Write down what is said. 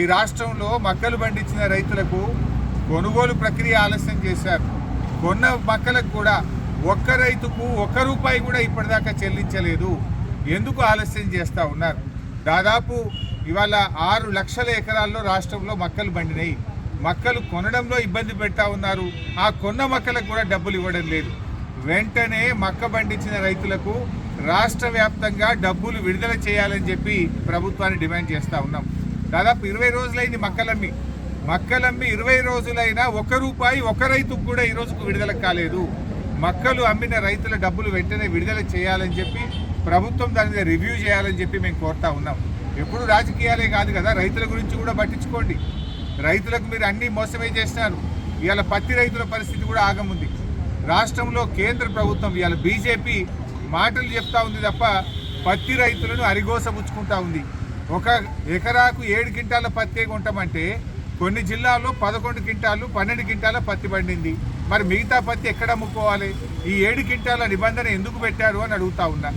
ఈ రాష్ట్రంలో మక్కలు పండించిన రైతులకు కొనుగోలు ప్రక్రియ ఆలస్యం చేశారు. కొన్న మక్కలకు కూడా ఒక్క రైతుకు ఒక్క రూపాయి కూడా ఇప్పటిదాకా చెల్లించలేదు. ఎందుకు ఆలస్యం చేస్తూ ఉన్నారు? దాదాపు ఇవాళ ఆరు లక్షల ఎకరాల్లో రాష్ట్రంలో మక్కలు పండినాయి. మక్కలు కొనడంలో ఇబ్బంది పెడతా ఉన్నారు. ఆ కొన్న మక్కలకు కూడా డబ్బులు ఇవ్వడం లేదు. వెంటనే మక్క పండించిన రైతులకు రాష్ట్ర వ్యాప్తంగా డబ్బులు విడుదల చేయాలని చెప్పి ప్రభుత్వాన్ని డిమాండ్ చేస్తూ ఉన్నాం. దాదాపు ఇరవై రోజులైంది మక్కలమ్మి. మక్కలమ్మి ఇరవై రోజులైనా ఒక రూపాయి ఒక రైతుకు కూడా ఈ రోజుకు విడుదల కాలేదు. మక్కలు అమ్మిన రైతుల డబ్బులు వెంటనే విడుదల చేయాలని చెప్పి ప్రభుత్వం దాని మీద రివ్యూ చేయాలని చెప్పి మేము కోరుతా ఉన్నాం. ఎప్పుడు రాజకీయాలే కాదు కదా రైతుల గురించి కూడా పట్టించుకోండి. రైతులకు మీరు అన్ని మోసమే చేసినారు. ఇవాళ పత్తి రైతుల పరిస్థితి కూడా ఆగముంది. రాష్ట్రంలో కేంద్ర ప్రభుత్వం ఇవాళ బీజేపీ మాటలు చెప్తా ఉంది తప్ప పత్తి రైతులను అరిగోసపుచ్చుకుంటా ఉంది. ఒక ఎకరాకు ఏడు క్వింటాల పత్తి కొంటామంటే కొన్ని జిల్లాల్లో పదకొండు క్వింటాలు పన్నెండు క్వింటాల పత్తి పండింది. మరి మిగతా పత్తి ఎక్కడ అమ్ముకోవాలి? ఈ ఏడు క్వింటాల నిబంధన ఎందుకు పెట్టారు అని అడుగుతా ఉన్నా.